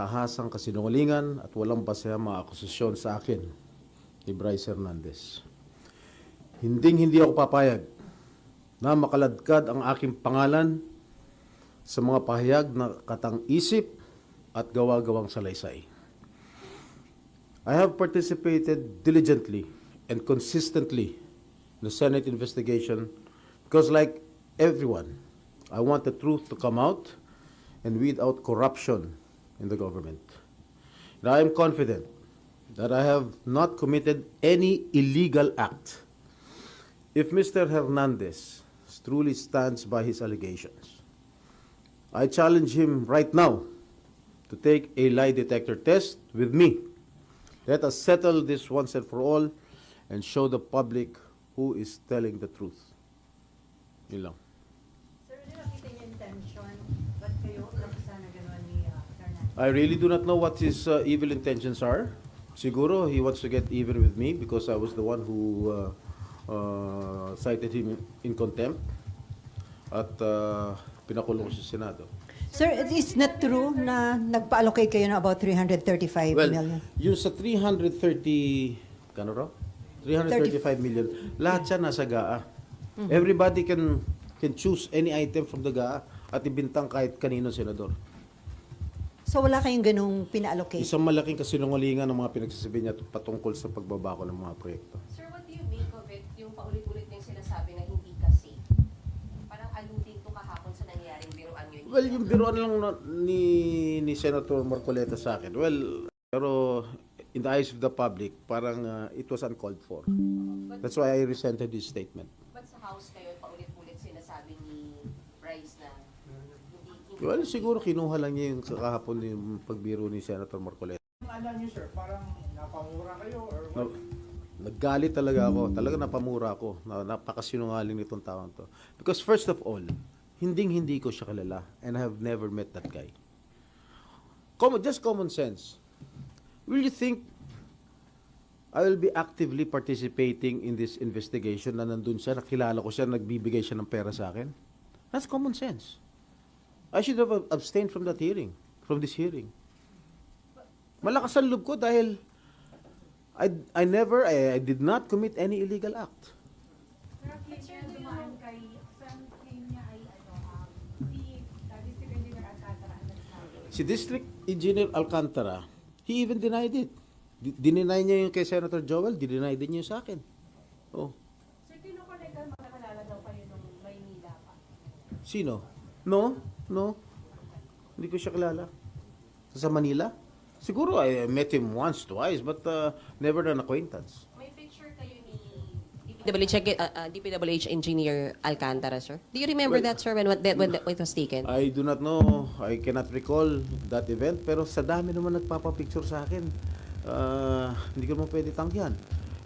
tahasang kasinungalingan at walang basehang mga akusasyon sa akin ni Bryce Hernandez. Hinding hindi ako papayag na makaladkad ang aking pangalan sa mga pahayag na katang-isip at gawa-gawang salaysay. I have participated diligently and consistently in the Senate investigation because, like everyone, I want the truth to come out and weed out corruption in the government. And I am confident that I have not committed any illegal act if Mr. Hernandez truly stands by his allegations. I challenge him right now to take a lie detector test with me. Let us settle this once and for all and show the public who is telling the truth. Yun. Sir, hindi nakita niyo intention. I really do not know what his uh, evil intentions are. Siguro he wants to get even with me because I was the one who uh, uh, cited him in contempt at uh, pinakulong sa Senado. Sir, it is not true na nagpa-allocate kayo na about 335 Well, million? yung sa 330, kano raw? 335 million, lahat siya nasa GAA. Everybody can can choose any item from the GAA at ibintang kahit kanino senador. So wala kayong ganung pina-allocate? Isang malaking kasinungalingan ng mga pinagsasabi niya patungkol sa pagbabako ng mga proyekto. Sir, what do you make of it, yung paulit-ulit niyang sinasabi na hindi kasi? Parang alluding to kahapon sa nangyayaring biruan yun. Well, yung biruan lang na- ni, ni Senator Marcoleta sa akin. Well, pero in the eyes of the public, parang uh, it was uncalled for. That's why I resented his statement. Ba't sa house kayo Well, siguro kinuha lang niya yung kahapon yung pagbiro ni Senator Marcoleta. Alam niyo sir, parang napamura kayo or Na, naggalit talaga ako. Talaga napamura ako. Na, napakasinungaling nitong taong to. Because first of all, hinding-hindi ko siya kilala. And I have never met that guy. Common, just common sense. Will you think I will be actively participating in this investigation na nandun siya, nakilala ko siya, nagbibigay siya ng pera sa akin? That's common sense. I should have abstained from that hearing, from this hearing. Malakas ang loob ko dahil I, I never, I, I did not commit any illegal act. Si District Engineer Alcantara he even denied it. Di- Dininay niya yung kay Senator Joel, dinay din niya yung sa akin. Oh, Sir, kinukolekta magkakalala daw kayo nung Maynila pa. sino? No, no. Hindi ko siya kilala. Sa Manila? Siguro I met him once, twice, but uh, never an acquaintance. May picture kayo ni DPWH, uh, uh, DPWH Engineer Alcantara, sir? Do you remember Well, that, sir, when, when, that, when that was taken? I do not know, I cannot recall that event, pero sa dami naman nagpapapicture sa akin, ah, hindi ko naman pwede tanggihan.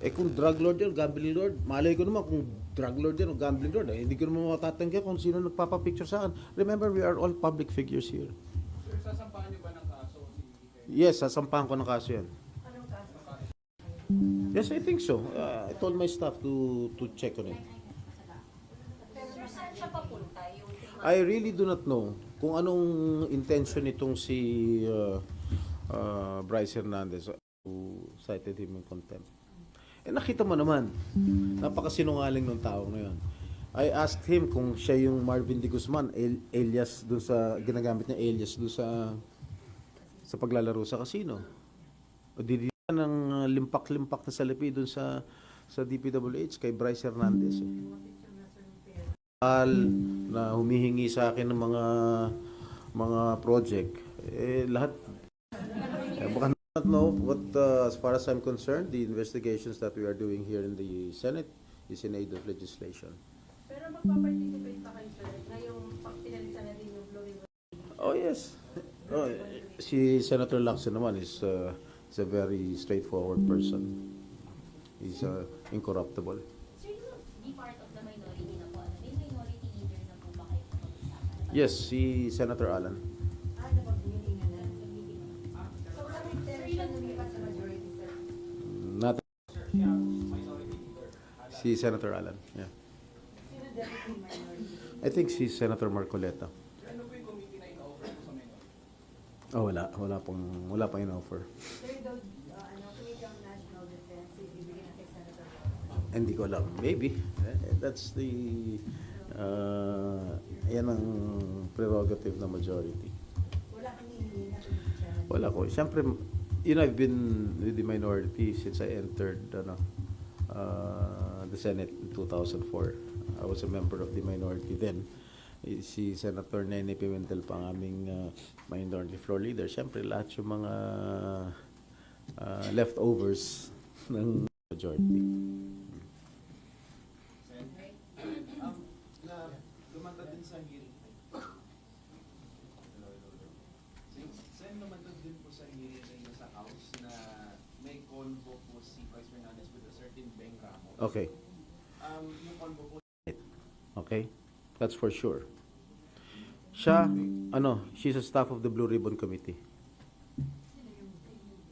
Eh kung drug lord yan, gambling lord, malay ko naman kung drug lord yan o gambling lord, eh, hindi ko naman matatanggihan kung sino nagpapapicture sa akin. Remember, we are all public figures here. sir, sasampahan niyo ba ng kaso si Yes, sasampahan ko ng kaso yan. Anong kaso? Yes, I think so. Uh, I told my staff to to check on it. Sir, saan siya papunta? Yung I really do not know kung anong intention nitong si uh, uh, Bryce Hernandez who cited him in contempt. Eh nakita mo naman, napakasinungaling ng tao na yun. I asked him kung siya yung Marvin de Guzman, al- alias dun sa, ginagamit niya alias dun sa, sa paglalaro sa casino. O di ng uh, limpak-limpak na salapi dun sa, sa DPWH kay Bryce Hernandez. Eh na humihingi sa akin ng mga mga project eh lahat eh, baka not know but uh, as far as I'm concerned the investigations that we are doing here in the Senate is in aid of legislation. Pero magpa-participate pa kayo, sir, ngayong pag pinalitan na din yung River. oh yes. Oh, eh, si Senator Lacson naman is uh, is a very straightforward person. He's uh, incorruptible. Sir, be part of the minority na po, ano, may minority leader na po ba kayo kapag-usapan? yes si Senator Alan si Senator Alan yeah? I think si Senator Marcoleta. Ano po yung committee na ino-offer po sa minor? Oh, wala. Wala pang, wala pang in-offer. Sir, daw, uh, ano, on National Defense, ibibigay na kay Senator. Hindi ko alam. Maybe. Eh, That's the... Uh, yan ang prerogative ng majority. Wala kang. Wala ko. Siyempre, you know, I've been with the minority since I entered ano, uh, the Senate in 2004. I was a member of the minority then. Eh, Si Senator Nene Pimentel pa ang aming uh, minority floor leader. Siyempre, lahat yung mga uh, leftovers ng majority. Um, na lumantad din sa hearing. Sen, lumantad din po sa hearing ninyo sa House na may convo po si Vice Fernandez with a certain Beng Ramos. Okay. Um, yung convo po, Okay? That's for sure. Siya, ano, she's a staff of the Blue Ribbon Committee.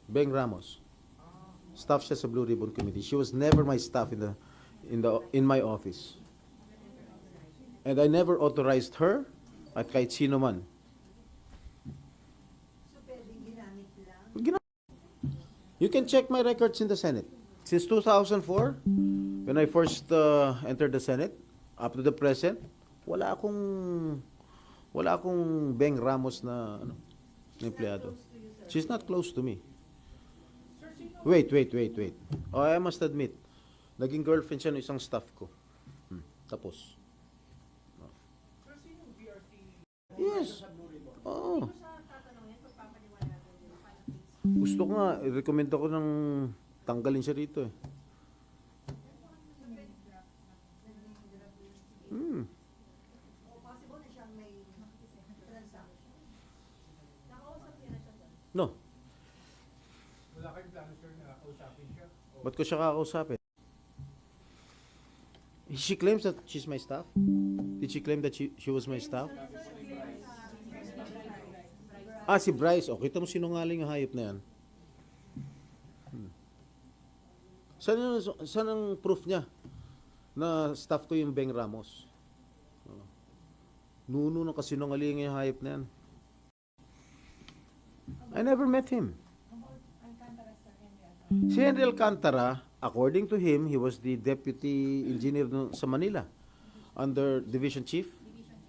Beng Ramos. Staff siya sa Blue Ribbon Committee. She was never my staff in the in the in my office. And I never authorized her at kahit sino man. So, pwedeng ginamit lang. Gina- You can check my records in the Senate. Since 2004, when I first uh, entered the Senate, up to the present, wala akong wala akong Beng Ramos na ano, empleyado. She's not close to me. Wait, wait, wait, wait. Oh, I must admit, naging girlfriend siya ng isang staff ko. Hmm, tapos. BRT Yes. sa Blue Ribbon? Oo. Hindi ko siya tatanungin kung papaliwanagan niyo paano case. Gusto ko nga, i-recommend ako ng tanggalin siya rito eh. Hmm. No, Wala kayong plano, sir, na kausapin siya? Ba't ko siya kakausapin? She claims that she's my staff? Did she claim that she, she was my staff? Ah, si Bryce. Okay, kita mo sinungaling yung hayop na yan. Hmm. Saan, yung, saan ang proof niya na staff ko yung Beng Ramos? Oh. Nuno ng kasinungaling yung hayop na yan. I never met him. Si Henry Alcantara, according to him, he was the deputy engineer no- sa Manila under division chief,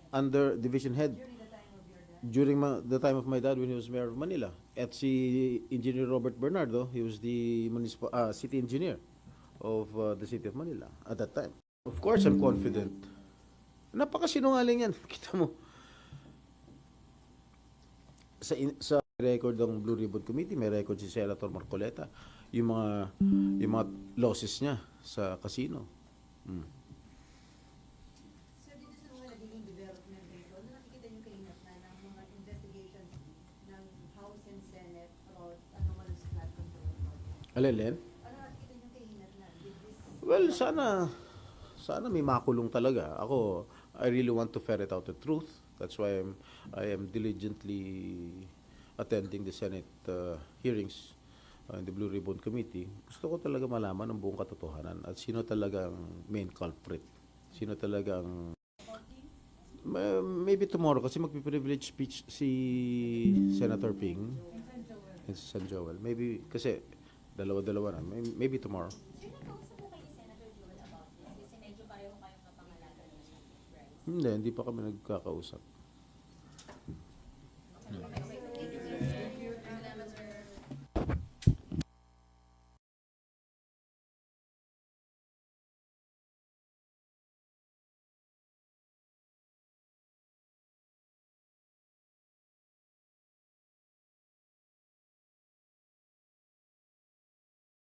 under division head during the time of my dad when he was mayor of Manila. At si Engineer Robert Bernardo, he was the municipal uh, city engineer of uh, the city of Manila at that time. Of course, I'm confident. Napakasinungaling yan. Kita mo. Sa, in- sa record ng Blue Ribbon Committee, may record si Senator Marcoleta yung mga yung mga losses niya sa casino. Mm. This Well, sana sana may makulong talaga. Ako, I really want to ferret out the truth. That's why I'm I am diligently attending the Senate uh, hearings uh, in the Blue Ribbon Committee. Gusto ko talaga malaman ang buong katotohanan at sino talaga ang main culprit. Sino talaga ang Ma- maybe tomorrow kasi magpi-privilege speech si Senator Ping and San Joel. Maybe kasi dalawa-dalawa na. May- Maybe tomorrow. Sir, nakausap po kayo ni Senator Joel about this? Kasi medyo pareho kayong siya, Bryce. Hindi, hindi pa kami nagkakausap. Ano ba